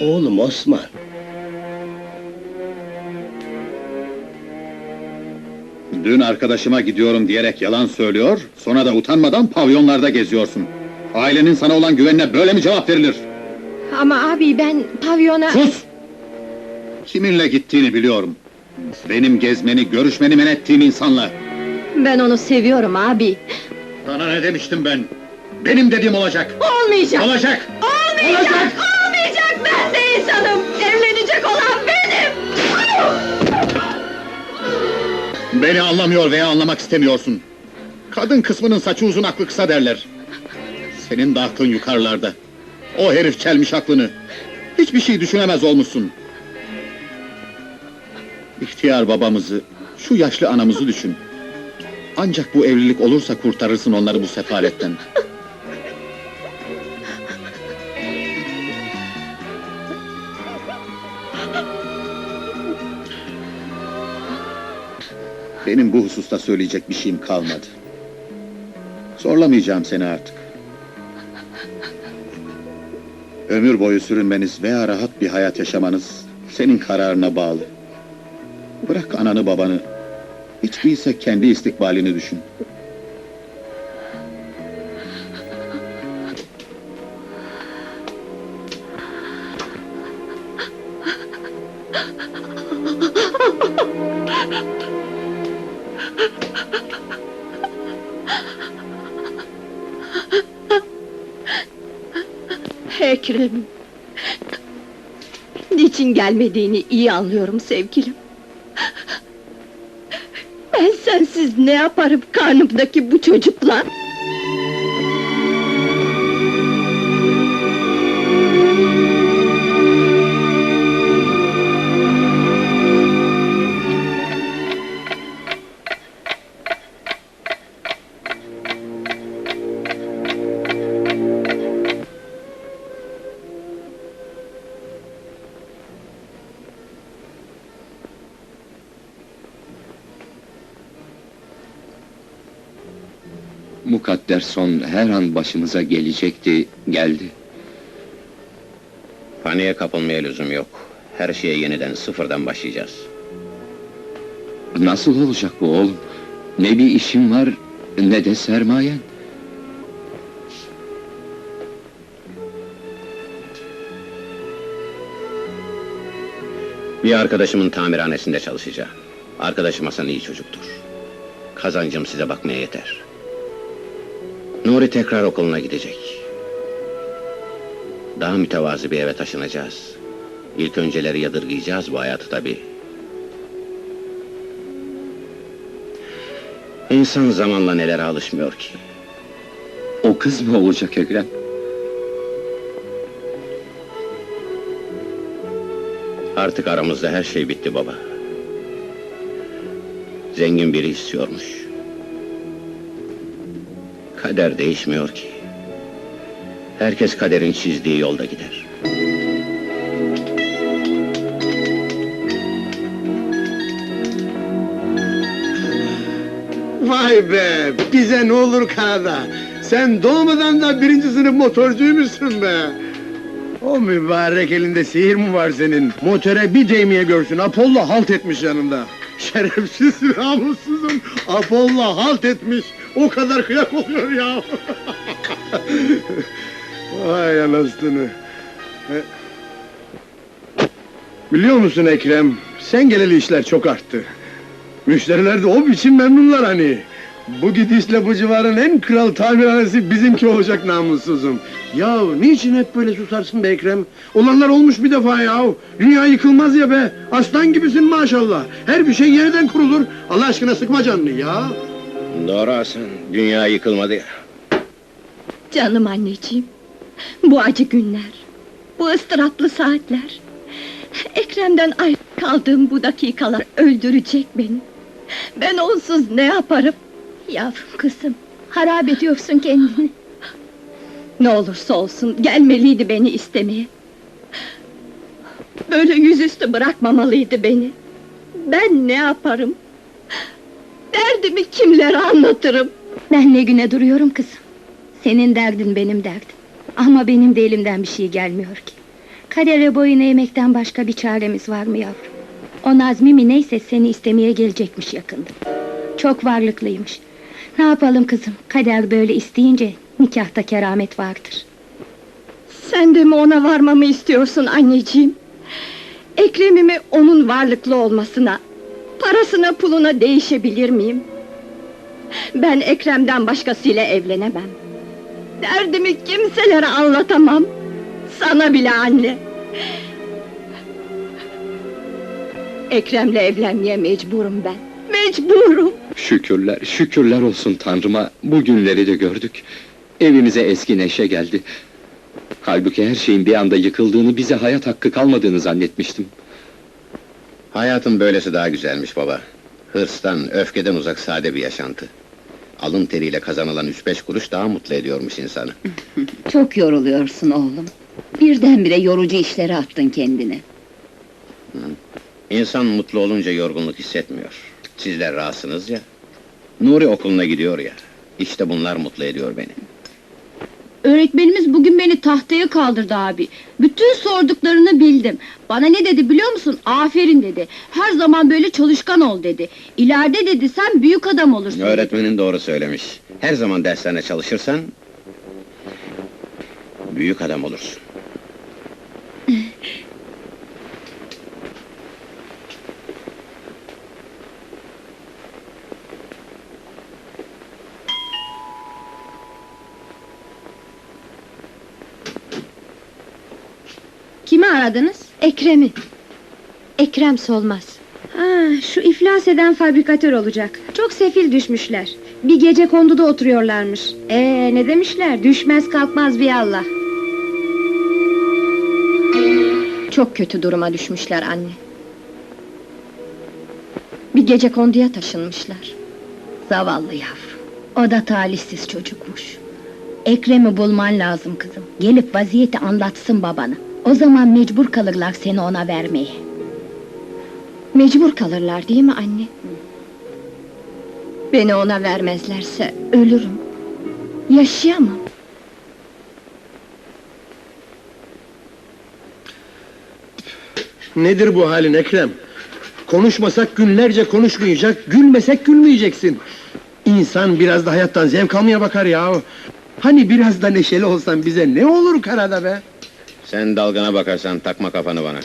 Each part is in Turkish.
Oğlum Osman. Dün arkadaşıma gidiyorum diyerek yalan söylüyor, sonra da utanmadan pavyonlarda geziyorsun. Ailenin sana olan güvenine böyle mi cevap verilir? Ama abi ben pavyona... Sus! Kiminle gittiğini biliyorum. Benim gezmeni, görüşmeni men ettiğim insanla. Ben onu seviyorum abi. Sana ne demiştim ben? Benim dediğim olacak. Olmayacak! Olacak! Olmayacak! Olacak! Ben de insanım! Evlenecek olan benim! Beni anlamıyor veya anlamak istemiyorsun. Kadın kısmının saçı uzun aklı kısa derler. Senin de aklın yukarılarda. O herif çelmiş aklını. Hiçbir şey düşünemez olmuşsun. İhtiyar babamızı, şu yaşlı anamızı düşün. Ancak bu evlilik olursa kurtarırsın onları bu sefaletten. Benim bu hususta söyleyecek bir şeyim kalmadı. Zorlamayacağım seni artık. Ömür boyu sürünmeniz veya rahat bir hayat yaşamanız senin kararına bağlı. Bırak ananı babanı. Hiç değilse kendi istikbalini düşün. Ekrem! Niçin gelmediğini iyi anlıyorum sevgilim. Ben sensiz ne yaparım karnımdaki bu çocukla? Mukadder son her an başımıza gelecekti, geldi. Paniğe kapılmaya lüzum yok. Her şeye yeniden sıfırdan başlayacağız. Nasıl olacak bu oğlum? Ne bir işin var, ne de sermayen. Bir arkadaşımın tamirhanesinde çalışacağım. Arkadaşım Hasan iyi çocuktur. Kazancım size bakmaya yeter. Nuri tekrar okuluna gidecek. Daha mütevazı bir eve taşınacağız. İlk önceleri yadırgayacağız bu hayatı tabii. İnsan zamanla nelere alışmıyor ki. O kız mı olacak Ekrem? Artık aramızda her şey bitti baba. Zengin biri istiyormuş. Kader değişmiyor ki. Herkes kaderin çizdiği yolda gider. Vay be, bize ne olur Kanada. Sen doğmadan da birinci sınıf motorcuymuşsun be. O mübarek elinde sihir mi var senin? Motora bir değmeye görsün, Apollo halt etmiş yanında. Şerefsiz namussuzum, Apollo halt etmiş. O kadar kıyak oluyor ya. Vay anasını. E, Biliyor musun Ekrem, sen geleli işler çok arttı. Müşteriler de o biçim memnunlar hani. Bu gidişle bu civarın en kral tamirhanesi bizimki olacak namussuzum. Ya niçin hep böyle susarsın be Ekrem? Olanlar olmuş bir defa ya. Dünya yıkılmaz ya be. Aslan gibisin maşallah. Her bir şey yeniden kurulur. Allah aşkına sıkma canını ya. Doğru Hasan, dünya yıkılmadı ya. Canım anneciğim, bu acı günler, bu ıstıraplı saatler... Ekrem'den ayrı kaldığım bu dakikalar öldürecek beni. Ben onsuz ne yaparım? Yavrum kızım, harap ediyorsun kendini. Ne olursa olsun gelmeliydi beni istemeye. Böyle yüzüstü bırakmamalıydı beni. Ben ne yaparım? Derdimi kimlere anlatırım? Ben ne güne duruyorum kızım. Senin derdin benim derdim. Ama benim de elimden bir şey gelmiyor ki. Kadere boyun eğmekten başka bir çaremiz var mı yavrum? O Nazmi mi neyse seni istemeye gelecekmiş yakında. Çok varlıklıymış. Ne yapalım kızım? Kader böyle isteyince nikahta keramet vardır. Sen de mi ona varmamı istiyorsun anneciğim? Ekrem'imi onun varlıklı olmasına, parasına puluna değişebilir miyim? Ben Ekrem'den başkasıyla evlenemem. Derdimi kimselere anlatamam. Sana bile anne. Ekrem'le evlenmeye mecburum ben. Mecburum. Şükürler, şükürler olsun Tanrıma, bu günleri de gördük. Evimize eski neşe geldi. Halbuki her şeyin bir anda yıkıldığını, bize hayat hakkı kalmadığını zannetmiştim. Hayatın böylesi daha güzelmiş baba. Hırstan, öfkeden uzak sade bir yaşantı. Alın teriyle kazanılan üç beş kuruş daha mutlu ediyormuş insanı. Çok yoruluyorsun oğlum. Birdenbire yorucu işlere attın kendini. İnsan mutlu olunca yorgunluk hissetmiyor. Sizler rahatsınız ya. Nuri okuluna gidiyor ya. İşte bunlar mutlu ediyor beni. Öğretmenimiz bugün beni tahtaya kaldırdı abi. Bütün sorduklarını bildim. Bana ne dedi biliyor musun? Aferin dedi. Her zaman böyle çalışkan ol dedi. İleride dedi sen büyük adam olursun. Öğretmenin doğru söylemiş. Her zaman derslerine çalışırsan... ...büyük adam olursun. Kimi aradınız? Ekrem'i. Ekrem Solmaz. Ha, şu iflas eden fabrikatör olacak. Çok sefil düşmüşler. Bir gece konduda oturuyorlarmış. Ee ne demişler? Düşmez kalkmaz bir Allah. Çok kötü duruma düşmüşler anne. Bir gece konduya taşınmışlar. Zavallı yavrum. O da talihsiz çocukmuş. Ekrem'i bulman lazım kızım. Gelip vaziyeti anlatsın babana. O zaman mecbur kalırlar seni ona vermeye. Mecbur kalırlar değil mi anne? Beni ona vermezlerse ölürüm. Yaşayamam. Nedir bu halin Ekrem? Konuşmasak günlerce konuşmayacak, gülmesek gülmeyeceksin. İnsan biraz da hayattan zevk almaya bakar ya. Hani biraz da neşeli olsan bize ne olur karada be? Sen dalgana bakarsan takma kafanı bana.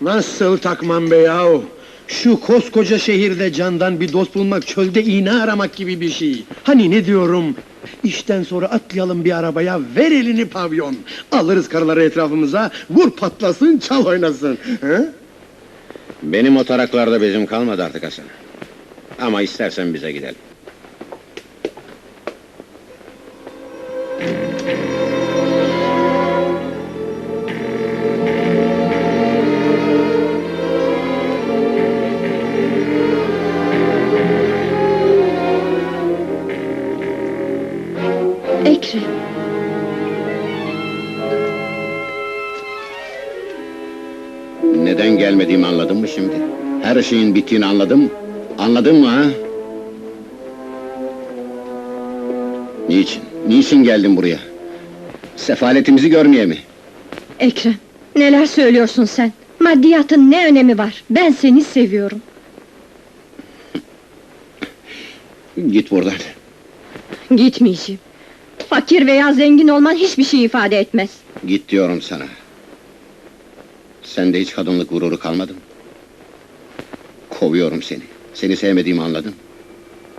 Nasıl takmam be yahu? Şu koskoca şehirde candan bir dost bulmak çölde iğne aramak gibi bir şey. Hani ne diyorum? İşten sonra atlayalım bir arabaya, ver elini pavyon. Alırız karıları etrafımıza, vur patlasın, çal oynasın. He? Benim o taraklarda bezim kalmadı artık Hasan. Ama istersen bize gidelim. Neden gelmediğimi anladın mı şimdi? Her şeyin bittiğini anladın mı? Anladın mı ha? Niçin? Niçin geldin buraya? Sefaletimizi görmeye mi? Ekrem, neler söylüyorsun sen? Maddiyatın ne önemi var? Ben seni seviyorum. Git buradan. Gitmeyeceğim. Fakir veya zengin olman hiçbir şey ifade etmez. Git diyorum sana. Sende hiç kadınlık gururu kalmadı mı? Kovuyorum seni. Seni sevmediğimi anladın.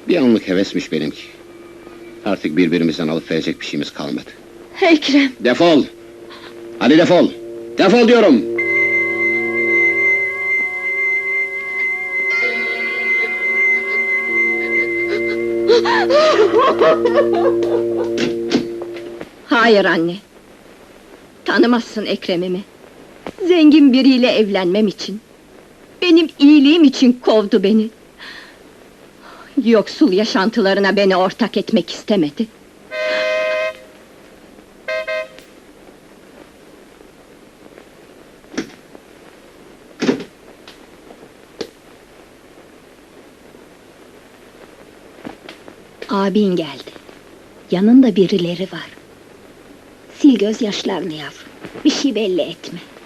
Bir anlık hevesmiş benimki. Artık birbirimizden alıp verecek bir şeyimiz kalmadı. Ekrem, Defol! Hadi defol! Defol diyorum! hayır anne. Tanımazsın Ekrem'imi. Zengin biriyle evlenmem için. Benim iyiliğim için kovdu beni. Yoksul yaşantılarına beni ortak etmek istemedi. Abin geldi. Yanında birileri var. Sil gözyaşlarını yavrum. Bir şey belli etme.